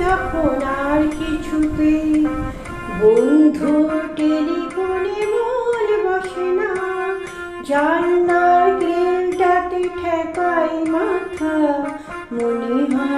যখন আর কিছুতে বন্ধু টেলিফোনে মন বসে না। জান্নার গ্রিলটাতে ঠেকাই মাথা মনে হয়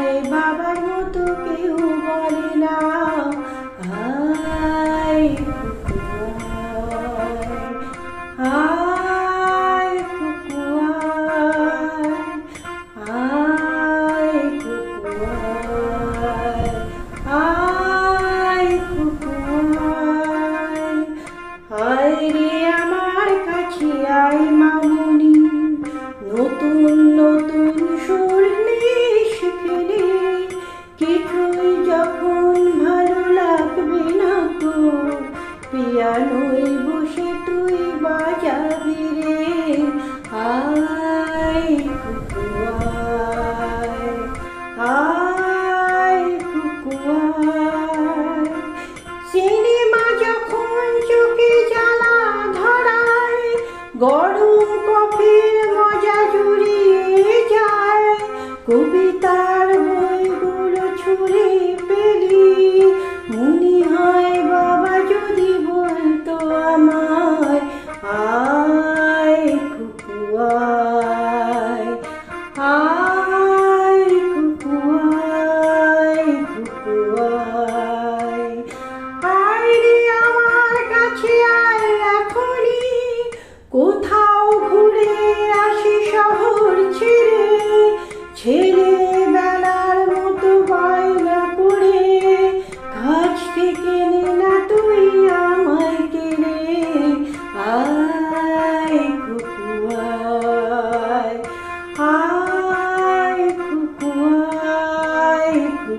আয় রে আমার কাছে আয় মামনি। নতুন নতুন সুর শিখলে কিছুই যখন ভালো লাগবে না তো, পিয়ানোয় বসে গরম কফির মজা জুড়িয়ে যায়, কবিতার বইগুলো ছুঁড়ে পেলি মনে হয় বাবা যদি বলতো আমায়, আয় খুকুয়ায় আয়।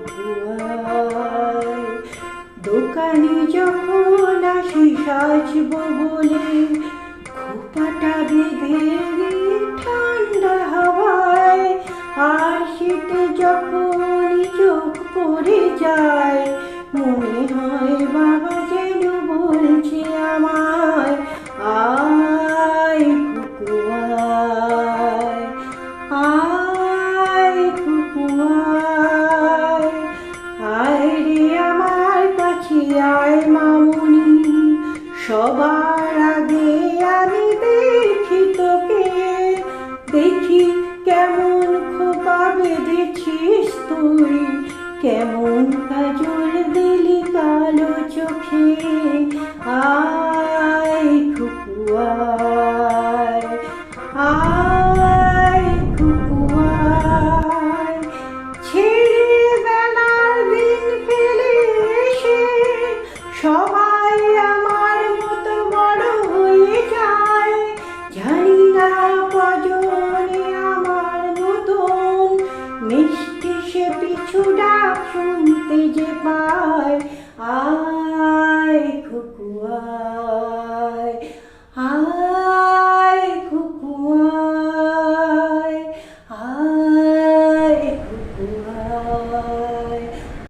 কুকুয়ায় দোকানে যখন আসি সাজবো বলে, খোপাটা বেঁধে ঠান্ডা হাওয়ায়। আর শীতে যখন চোখ পড়ে যায়, মনে হয় বাবা সবার আগে আমি দেখি তোকে। দেখি কেমন খোপা বেঁধেছিস তুই। কেমন কাজল দিলি কালো চোখে। আয় খুকুয়ায় আয় খুকুয়ায়। ছেড়ে বেলার দিন ফেলে এসে সবাই ডাক শুনতে যে পায় আয় খুকুয়া